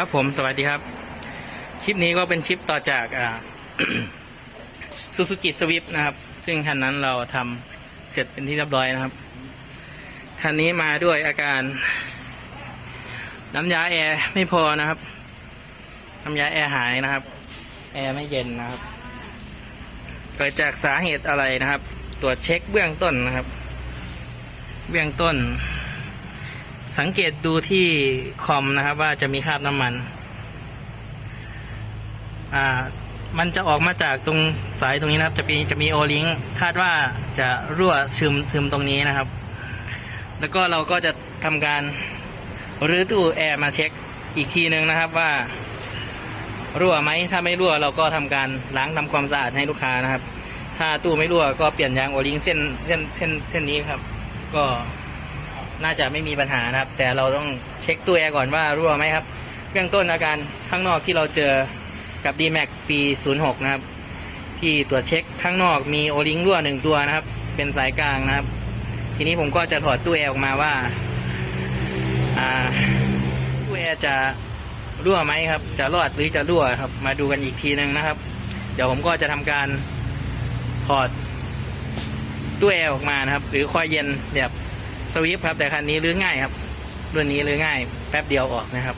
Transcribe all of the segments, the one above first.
ครับผมสวัสดีครับ คลิปนี้ก็เป็นคลิปต่อจากอ่าซูซูกิสวิฟนะครับ ซึ่งคันนั้นเราทำเสร็จเป็นที่เรียบร้อยนะครับ คันนี้มาด้วยอาการ น้ำยาแอร์ไม่พอนะครับ น้ำยาแอร์หายนะครับ แอร์ไม่เย็นนะครับ เกิดจากสาเหตุอะไรนะครับ ตรวจเช็คเบื้องต้นนะครับ เบื้องต้น สังเกตดูที่คอมนะครับว่าจะมีคราบน้ำมัน อ่า มันจะออกมาจากตรงสายตรงนี้นะครับ จะมีจะมีโอลิงคาดว่าจะรั่วซึมซึมตรงนี้นะครับ แล้วก็เราก็จะทำการรื้อตู้แอร์มาเช็คอีกทีหนึ่งนะครับว่า รั่วไหมถ้าไม่รั่วเราก็ทำการล้างทำความสะอาดให้ลูกค้านะครับ ถ้าตู้ไม่รั่วก็เปลี่ยนยางโอลิงเส้นเส้นเส้นเส้นนี้ครับ ก็ น่าจะไม่มีปัญหานะครับ แต่เราต้องเช็คตัวแอร์ก่อนว่ารั่วไหมครับเบื้องต้นอาการข้างนอกที่เราเจอกับ d m a x ปี 06 นะครับ ที่ตรวจเช็คข้างนอกมีโอลิงรั่วหนึ่งตัวนะครับ เป็นสายกลางนะครับ ทีนี้ผมก็จะถอดตู้แอร์ออกมาว่าตู้แอร์จะรั่วไหมครับ จะรอดหรือจะรั่วครับ มาดูกันอีกทีหนึ่งนะครับ เดี๋ยวผมก็จะทำการถอดตู้แอร์ออกมานะครับ หรือคอยเย็นแบบ สวิฟครับ แต่คันนี้รื้อง่ายครับรุ่นนี้รื้อง่ายแป๊บเดียวออกนะครับ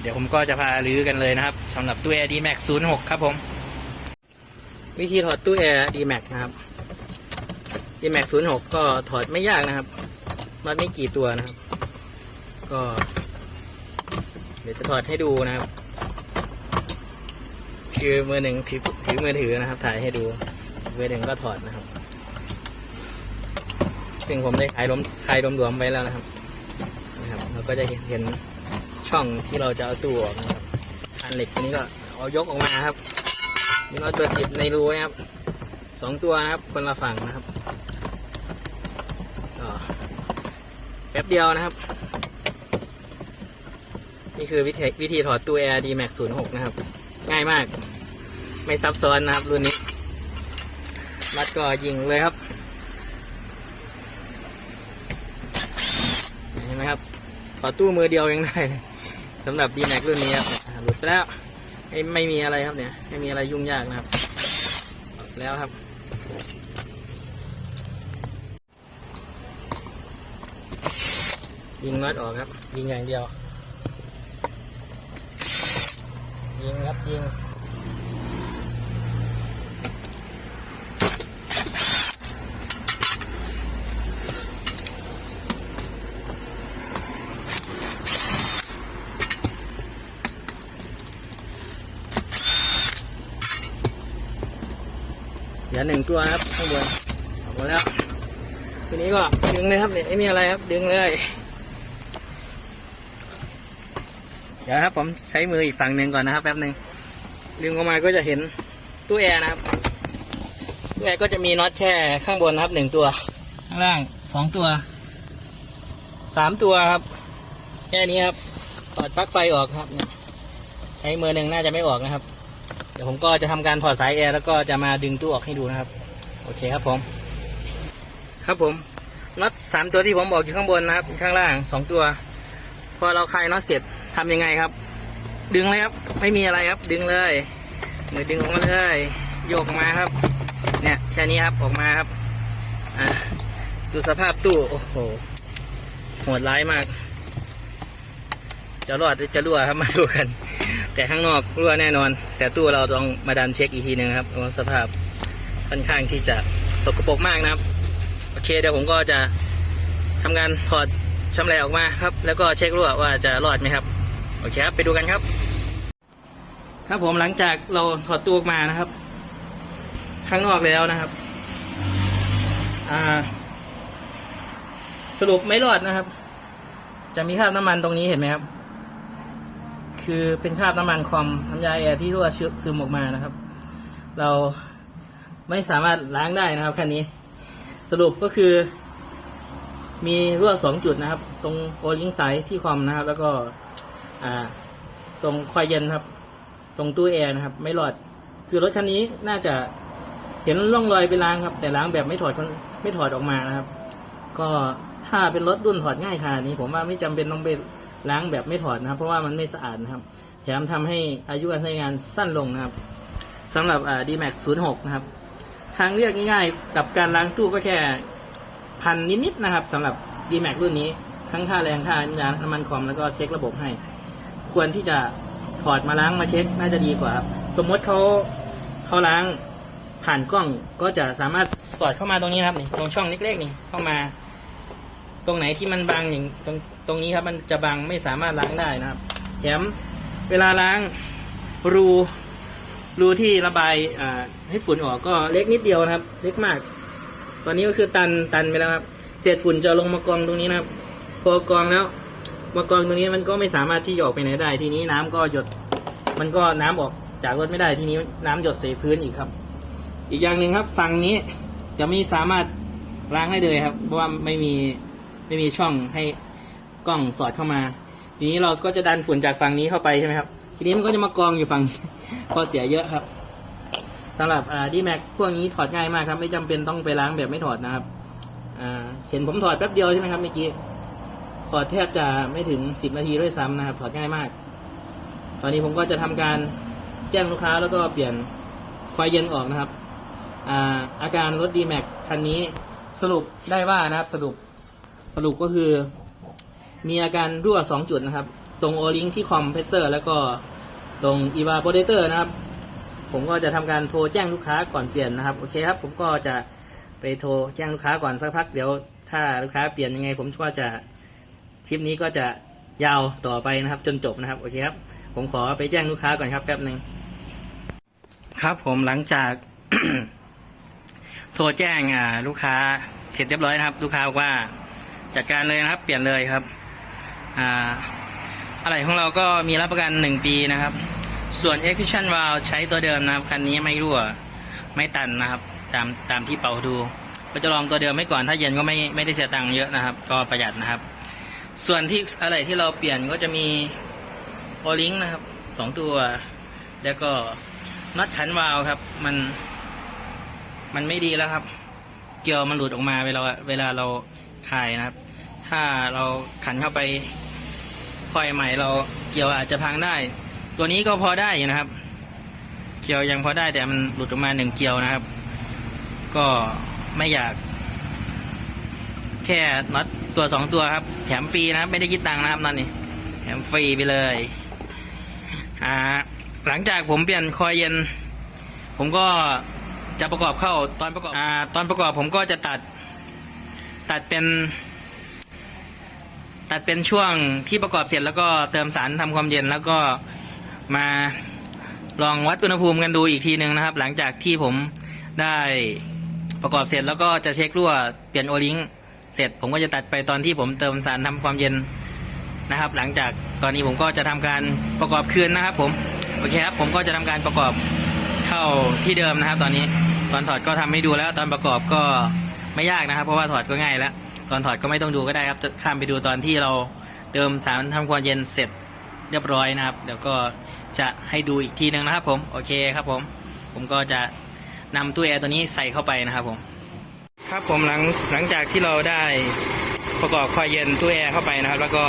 เดี๋ยวผมก็จะพารื้อกันเลยนะครับสำหรับตู้แอร์ D-Max 06ครับผม วิธีถอดตู้แอร์ D-Max นะครับ D-Max 06ก็ถอดไม่ยากนะครับน็อตไม่กี่ตัวนะครับ ก็ เดี๋ยวจะถอดให้ดูนะครับคือมือหนึ่งถือมือถือนะครับ ถ่ายให้ดูมือหนึ่งก็ถอดนะครับ ซึ่งผมได้คลายล้มคลายรวมไว้แล้วนะครับนะครับ เราก็จะเห็นเห็นช่องที่เราจะเอาตู้ออกนะครับอันเหล็กอันนี้ก็เอายกออกมาครับมีน็อตตัวติดในรูนะครับสองตัวนะครับ คนละฝั่งนะครับก็แป๊บเดียวนะครับ นี่คือวิธีวิธีถอดตู้ Air D Max 06นะครับ ง่ายมาก ไม่ซับซ้อนนะครับรุ่นนี้รัดก็ยิงเลยครับ เห็นไหมครับถอตู้มือเดียวยังได้สำหรับ D Max รุ่นนี้ครับหลุดไปแล้วไม่ไม่มีอะไรครับเนี่ยไม่มีอะไรยุ่งยากนะครับ แล้วครับยิงน็อตออกครับ ยิงอย่างเดียว ยิงครับยิง หลือหนึ่งตัวครับข้างบนออกมาแล้ว ทีนี้ก็ดึงเลยครับเนี่ยไม่มีอะไรครับดึงเลย เดี๋ยวครับผมใช้มืออีกฝั่งหนึ่งก่อนนะครับแป๊บหนึ่งดึงออกมาก็จะเห็นตู้แอร์นะครับตู้แอร์ก็จะมีน็อตแค่ข้างบนนะครับหนึ่งตัว ข้างล่างสองตัวสามตัวครับ แค่นี้ครับถอดปลั๊กไฟออกครับ ใช้มือหนึ่งน่าจะไม่ออกนะครับ เดี๋ยวผมก็จะทำการถอดสายแอร์แล้วก็จะมาดึงตู้ออกให้ดูนะครับ โอเคครับผม ครับผมน็อตสามตัวที่ผมบอกอยู่ข้างบนนะครับข้างล่างสองตัว พอเราคลายน็อตเสร็จทำยังไงครับ ดึงเลยครับ ไม่มีอะไรครับ ดึงเลยมือดึงออกมาเลยโยกออกมาครับ เนี่ยแค่นี้ครับออกมาครับอะดูสภาพตู้โอ้โหโหดร้ายมาก จะรอดหรือจะรั่วครับมาดูกัน แต่ข้างนอกรั่วแน่นอน แต่ตู้เราต้องมาดันเช็คอีกทีหนึ่งครับว่าสภาพค่อนข้างที่จะสกปรกมากนะครับ โอเคเดี๋ยวผมก็จะทำการถอดชำแหละออกมาครับ แล้วก็เช็ครั่วว่าจะรอดไหมครับโอเคครับไปดูกันครับ ครับผมหลังจากเราถอดตู้ออกมานะครับ ข้างนอกแล้วนะครับ อ่า สรุปไม่รอดนะครับ จะมีคราบน้ำมันตรงนี้เห็นไหมครับ คือเป็นคราบน้ำมันคอมน้ำยาแอร์ที่รั่วซึมออกมานะครับ เราไม่สามารถล้างได้นะครับคันนี้ สรุปก็คือ มีรั่วสองจุดนะครับ ตรงโอลิงสายที่คอมนะครับ แล้วก็อ่าตรงควายเย็นครับ ตรงตู้แอร์นะครับ ไม่หลอด คือรถคันนี้น่าจะเห็นร่องรอยไปล้างครับ แต่ล้างแบบไม่ถอดไม่ถอดออกมานะครับ ก็ถ้าเป็นรถรุ่นถอดง่ายขนาดนี้ ผมว่าไม่จำเป็นต้องไป ล้างแบบไม่ถอดนะครับ เพราะว่ามันไม่สะอาดนะครับแถมทำให้อายุการใช้งานสั้นลงนะครับสำหรับอ่า D-Max 06นะครับ ทางเลือกง่ายๆ กับการล้างตู้ก็แค่พันนิดๆนะครับสำหรับ D-Max รุ่นนี้ทั้งค่าแรงค่าน้ำมันคอมแล้วก็เช็คระบบให้ ควรที่จะถอดมาล้างมาเช็คน่าจะดีกว่าครับสมมติเขาเขาล้างผ่านกล้องก็จะสามารถสอดเข้ามาตรงนี้นะครับนี่ตรงช่องเล็กๆนี่เข้ามา ตรงไหนที่มันบางอย่างตรง ตรงนี้ครับมันจะบางไม่สามารถล้างได้นะครับแถมเวลาล้างรูรูที่ระบายอ่าให้ฝุ่นออกก็เล็กนิดเดียวนะครับ เล็กมาก ตอนนี้ก็คือตันตันไปแล้วครับเศษฝุ่นจะลงมากองตรงนี้นะครับ พอกองแล้วมากองตรงนี้มันก็ไม่สามารถที่จะออกไปไหนได้ ทีนี้น้ำก็หยด มันก็น้ำออกจากรถไม่ได้ทีนี้น้ำหยดใส่พื้นอีกครับ อีกอย่างหนึ่งครับฝั่งนี้จะไม่สามารถล้างได้เลยครับ เพราะว่าไม่มีไม่มีช่องให้ กล้องสอดเข้ามา ทีนี้เราก็จะดันฝุ่นจากฝั่งนี้เข้าไปใช่ไหมครับ ทีนี้มันก็จะมากองอยู่ฝั่งพอเสียเยอะครับสำหรับดีแม็กพวกนี้ถอดง่ายมากครับ ไม่จำเป็นต้องไปล้างแบบไม่ถอดนะครับเห็นผมถอดแป๊บเดียวใช่ไหมครับเมื่อกี้ถอดแทบจะไม่ถึงสิบนาทีด้วยซ้ำนะครับถอดง่ายมาก ตอนนี้ผมก็จะทำการแจ้งลูกค้าแล้วก็เปลี่ยนไฟเย็นออกนะครับอาอาการรถ d m a x คันนี้สรุปได้ว่านะครับสรุปสรุปก็คือ มีอาการรั่วสองจุดนะครับ ตรงโอลิงที่คอมเพรสเซอร์แล้วก็ตรง e v a p o r a t o r นะครับ ผมก็จะทำการโทรแจ้งลูกค้าก่อนเปลี่ยนนะครับ โอเคครับ ผมก็จะไปโทรแจ้งลูกค้าก่อนสักพักเดี๋ยว ถ้าลูกค้าเปลี่ยนยังไง ผมก็จะคลิปนี้ก็จะยาวต่อไปนะครับ จนจบนะครับ โอเคครับ ผมขอไปแจ้งลูกค้าก่อนครับแป๊บหนึ่งครับผมหลังจาก โทรแจ้งลูกค้าเสร็จเรียบร้อยนะครับ ลูกค้าบอกว่าจัดการเลยนะครับ เปลี่ยนเลยครับ อ่าอะไรของเราก็มีรับประกันหนึ่งปีนะครับ ส่วน e x p r e s s i o n Valve ใช้ตัวเดิมนะครับ คันนี้ไม่รั่ว ไม่ตันนะครับ ตามตามที่เป่าดู ก็จะลองตัวเดิมไม่ก่อน ถ้าเย็นก็ไม่ไม่ได้เสียตังค์เยอะนะครับ ก็ประหยัดนะครับ ส่วนที่อะไรที่เราเปลี่ยนก็จะมีโอลิงนะครับสองตัว แล้วก็น็อตขันวาล์วครับ มัน มันไม่ดีแล้วครับ เกลียวมันหลุดออกมาเวลาเวลาเราถ่ายนะครับ ถ้าเราขันเข้าไป คอยใหม่เราเกลียวอาจจะพังได้ ตัวนี้ก็พอได้อยู่นะครับ เกลียวยังพอได้แต่มันหลุดออกมาหนึ่งเกลียวนะครับ ก็ไม่อยาก แค่น็อตตัวสองตัวครับ แถมฟรีนะครับ ไม่ได้คิดตังค์นะครับนั่นนี่แถมฟรีไปเลยอ่าหลังจากผมเปลี่ยนคอยเย็น ผมก็จะประกอบเข้าตอนประกอบอ่าตอนประกอบผมก็จะตัด ตัดเป็น ตัดเป็นช่วงที่ประกอบเสร็จแล้วก็เติมสารทำความเย็นแล้วก็มาลองวัดอุณหภูมิกันดูอีกทีหนึ่งนะครับ หลังจากที่ผมได้ประกอบเสร็จแล้วก็จะเช็ครั่วเปลี่ยนโอลิงเสร็จ ผมก็จะตัดไปตอนที่ผมเติมสารทำความเย็นนะครับ หลังจากตอนนี้ผมก็จะทำการประกอบคืนนะครับผมโอเคครับผมก็จะทำการประกอบเข้าที่เดิมนะครับ ตอนนี้ตอนถอดก็ทำให้ดูแล้วตอนประกอบก็ไม่ยากนะครับ เพราะว่าถอดก็ง่ายแล้ว ตอนถอดก็ไม่ต้องดูก็ได้ครับจะข้ามไปดูตอนที่เราเติมสารทำความเย็นเสร็จเรียบร้อยนะครับ เดี๋ยวก็จะให้ดูอีกทีหนึ่งนะครับผม โอเคครับผม ผมก็จะนำตู้แอร์ตัวนี้ใส่เข้าไปนะครับผม ครับผมหลังหลังจากที่เราได้ประกอบคอยเย็นตู้แอร์เข้าไปนะครับ แล้วก็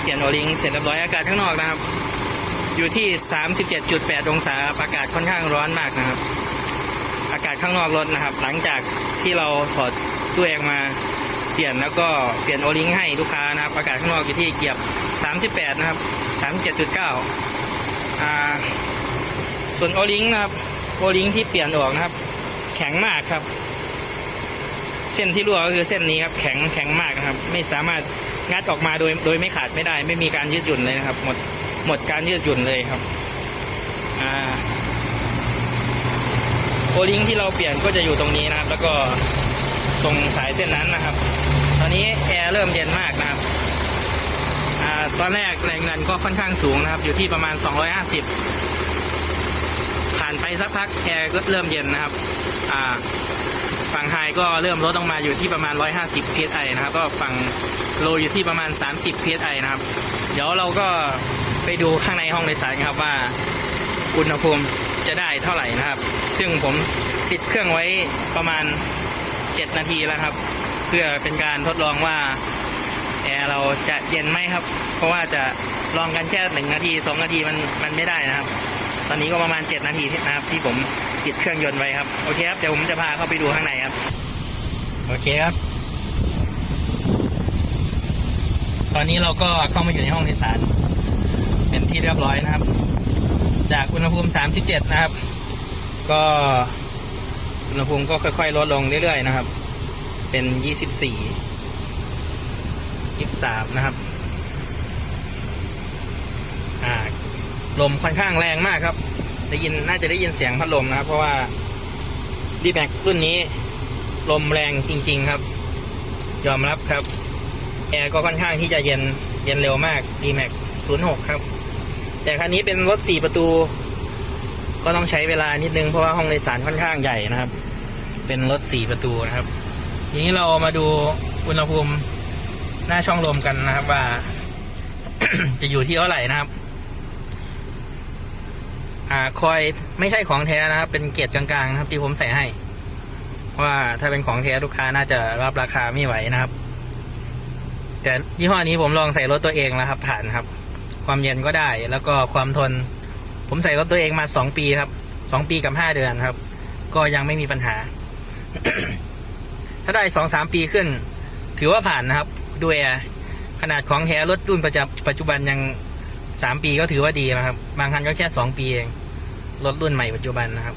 เปลี่ยนโอลิงเสร็จเรียบร้อยอากาศข้างนอกนะครับ อยู่ที่ 37.8 องศาอากาศค่อนข้างร้อนมากนะครับ อากาศข้างนอกรถนะครับ หลังจากที่เราถอดตู้แอร์มา เปลี่ยนแล้วก็เปลี่ยนโอลิงให้ลูกค้านะครับอากาศข้างนอกอยู่ที่เกียบ 38 นะครับ 37.9อ่าส่วนโอลิงนะครับโอลิงที่เปลี่ยนออกนะครับ แข็งมากครับ เส้นที่รั่วก็คือเส้นนี้ครับแข็งแข็งมากนะครับ ไม่สามารถงัดออกมาโดยโดยไม่ขาดไม่ได้ ไม่มีการยืดหยุ่นเลยนะครับ หมดหมดการยืดหยุ่นเลยครับอ่าโอลิงที่เราเปลี่ยนก็จะอยู่ตรงนี้นะครับ แล้วก็ ตรงสายเส้นนั้นนะครับ ตอนนี้แอร์เริ่มเย็นมากนะครับอตอนแรกแรงดันก็ค่อนข้างสูงนะครับ อยู่ที่ประมาณ 250 ผ่านไปสักพักแอร์ก็เริ่มเย็นนะครับฝั่งไฮก็เริ่มลดลงมาอยู่ที่ประมาณ 150 psi นะครับ ก็ฝั่งโลอยู่ที่ประมาณ 30 psi นะครับ เดี๋ยวเราก็ไปดูข้างในห้องโดยสารครับว่าอุณหภูมิจะได้เท่าไหร่นะครับ ซึ่งผมติดเครื่องไว้ประมาณ 7 นาทีแล้วครับ เพื่อเป็นการทดลองว่าแอร์เราจะเย็นไหมครับ เพราะว่าจะลองกันแค่หนึ่งนาทีสองนาทีมันมันไม่ได้นะครับ ตอนนี้ก็ประมาณเจ็ดนาทีนะครับ ที่ผมติดเครื่องยนต์ไว้ครับโอเคครับเดี๋ยวผมจะพาเข้าไปดูข้างในครับ โอเคครับ ตอนนี้เราก็เข้ามาอยู่ในห้องโดยสารเป็นที่เรียบร้อยนะครับ จากอุณหภูมิ 37 นะครับ ก็ อุณหภูมิก็ค่อย ๆ ลดลงเรื่อย ๆ นะครับ เป็น24 23นะครับ อ่า ลมค่อนข้างแรงมากครับ ได้ยินน่าจะได้ยินเสียงพัดลมนะครับ เพราะว่าดีแม็กรุ่นนี้ ลมแรงจริง ๆ ครับ ยอมรับครับ แอร์ก็ค่อนข้างที่จะเย็นเย็นเร็วมาก D-Max 06 ครับ แต่คันนี้เป็นรถ 4 ประตู ก็ต้องใช้เวลานิดนึงเพราะว่าห้องโดยสารค่อนข้างใหญ่นะครับ เป็นรถ4ประตูนะครับ ทีนี้เรามาดูอุณหภูมิหน้าช่องลมกันนะครับ ว่า จะอยู่ที่เท่าไหร่นะครับ อ่าคอยไม่ใช่ของแท้นะครับ เป็นเกียรติกลางๆนะครับ ที่ผมใส่ให้ ว่าถ้าเป็นของแท้ลูกค้าน่าจะรับราคาไม่ไหวนะครับ แต่ยี่ห้อนี้ผมลองใส่รถตัวเองแล้วครับ ผ่านครับ ความเย็นก็ได้แล้วก็ความทน ผมใส่รถตัวเองมาสองปีครับสองปีกับห้าเดือนครับ ก็ยังไม่มีปัญหา ถ้าได้สองสามปีขึ้น ถือว่าผ่านนะครับดูแอร์ขนาดของแท้รถรุ่นประจปัจจุบันยังสามปีก็ถือว่าดีนะครับ บางคันก็แค่สองปีเองรถรุ่นใหม่ปัจจุบันนะครับ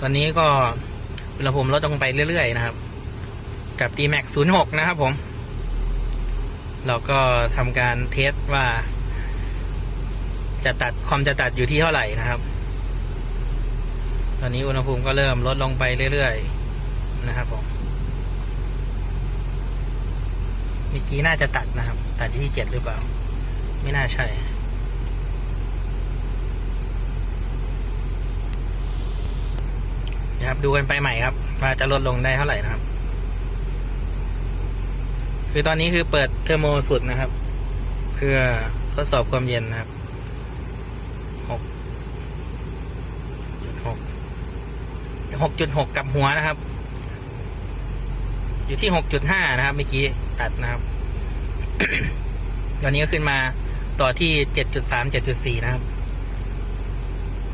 ตอนนี้ก็อุณหภูมิลดลงไปเรื่อยๆนะครับ กับ D-Max 06 นะครับผม เราก็ทำการเทสว่า จะตัดคอมจะตัดอยู่ที่เท่าไหร่นะครับ ตอนนี้อุณหภูมิก็เริ่มลดลงไปเรื่อยๆนะครับผมเมื่อกี้น่าจะตัดนะครับ ตัดที่เจ็ดหรือเปล่า ไม่น่าใช่นะครับดูกันไปใหม่ครับว่าจะลดลงได้เท่าไหร่นะครับ คือตอนนี้คือเปิดเทอร์โมสุดนะครับ เพื่อทดสอบความเย็นนะครับหกจุดหก หกจุดหกกับหัวนะครับ อยู่ที่หกจุดห้านะครับเมื่อกี้ตัดนะครับตอนนี้ก็ขึ้นมาต่อที่เจ็ดจุดสามเจ็ดจุดสี่นะครับ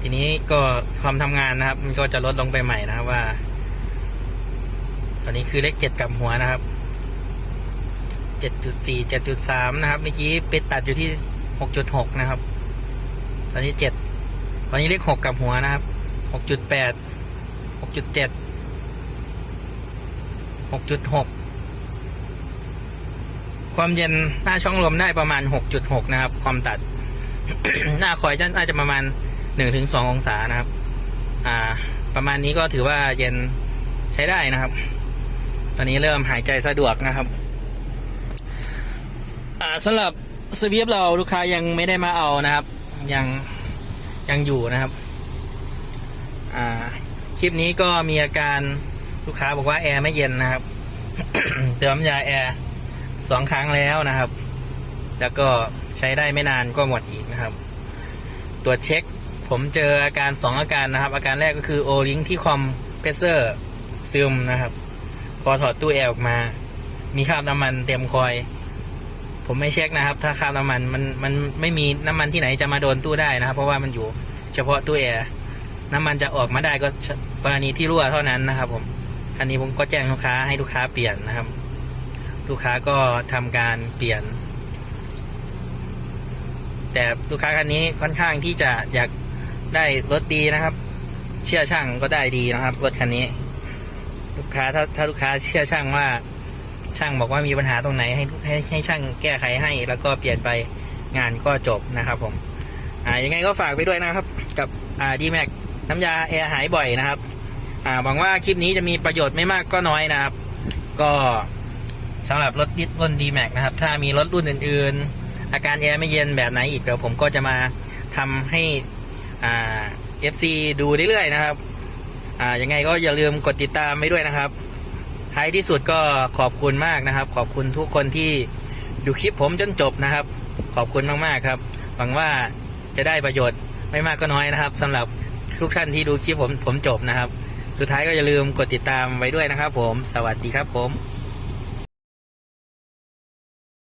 ทีนี้ก็ความทำงานนะครับ มันก็จะลดลงไปใหม่นะครับว่า ตอนนี้คือเลขเจ็ดกับหัวนะครับเจ็ดจุดสี่เจ็ดจุดสามนะครับเมื่อกี้ไปตัดอยู่ที่หกจุดหกนะครับ ตอนนี้เจ็ดตอนนี้เลขหกกับหัวนะครับหกจุดแปด หกจุดเจ็ดหกจุดหกความเย็นหน้าช่องลมได้ประมาณหกจุดหกนะครับ ความตัด หน้าคอยจะน่าจะประมาณหนึ่งถึงสององศานะครับ อ่า ประมาณนี้ก็ถือว่าเย็นใช้ได้นะครับ ตอนนี้เริ่มหายใจสะดวกนะครับ อ่าสำหรับสวีปเราลูกค้ายังไม่ได้มาเอานะครับ ยังยังอยู่นะครับ อ่า คลิปนี้ก็มีอาการลูกค้าบอกว่าแอร์ไม่เย็นนะครับ เติมยาแอร์สองครั้งแล้วนะครับ แล้วก็ใช้ได้ไม่นานก็หมดอีกนะครับ ตรวจเช็คผมเจออาการสองอาการนะครับ อาการแรกก็คือโอลิงที่คอมเพรสเซอร์ซึมนะครับ พอถอดตู้แอร์ออกมา มีคราบน้ำมันเต็มคอยผมไม่เช็คนะครับ ถ้าคราบน้ำมันมันมันไม่มีน้ำมันที่ไหนจะมาโดนตู้ได้นะครับ เพราะว่ามันอยู่เฉพาะตู้แอร์ น้ำมันจะออกมาได้ก็กรณีที่รั่วเท่านั้นนะครับผมอันนี้ผมก็แจ้งลูกค้าให้ลูกค้าเปลี่ยนนะครับ ลูกค้าก็ทำการเปลี่ยน แต่ลูกค้าคันนี้ค่อนข้างที่จะอยากได้รถดีนะครับ เชื่อช่างก็ได้ดีนะครับรถคันนี้ ลูกค้าถ้าถ้าลูกค้าเชื่อช่างว่าช่างบอกว่ามีปัญหาตรงไหนให้ให้ให้ช่างแก้ไขให้ แล้วก็เปลี่ยนไปงานก็จบนะครับผมอ่ายังไงก็ฝากไปด้วยนะครับ กับอ่าดีแม็ก น้ำยาแอร์หายบ่อยนะครับ อ่าหวังว่าคลิปนี้จะมีประโยชน์ไม่มากก็น้อยนะครับ ก็สำหรับรถดิสรุ่น d m a x นะครับ ถ้ามีรถรุ่นอื่น ๆ อาการแอร์ไม่เย็นแบบไหนอีกเดี๋ยวผมก็จะมาทำให้อ่า FC ดูเรื่อยๆนะครับ อ่ายังไงก็อย่าลืมกดติดตามไว้ด้วยนะครับท้ายที่สุดก็ขอบคุณมากนะครับ ขอบคุณทุกคนที่ดูคลิปผมจนจบนะครับ ขอบคุณมากๆครับ หวังว่าจะได้ประโยชน์ไม่มากก็น้อยนะครับสำหรับ ทุกท่านที่ดูคลิปผมผมจบนะครับ สุดท้ายก็อย่าลืมกดติดตามไว้ด้วยนะครับผม สวัสดีครับผม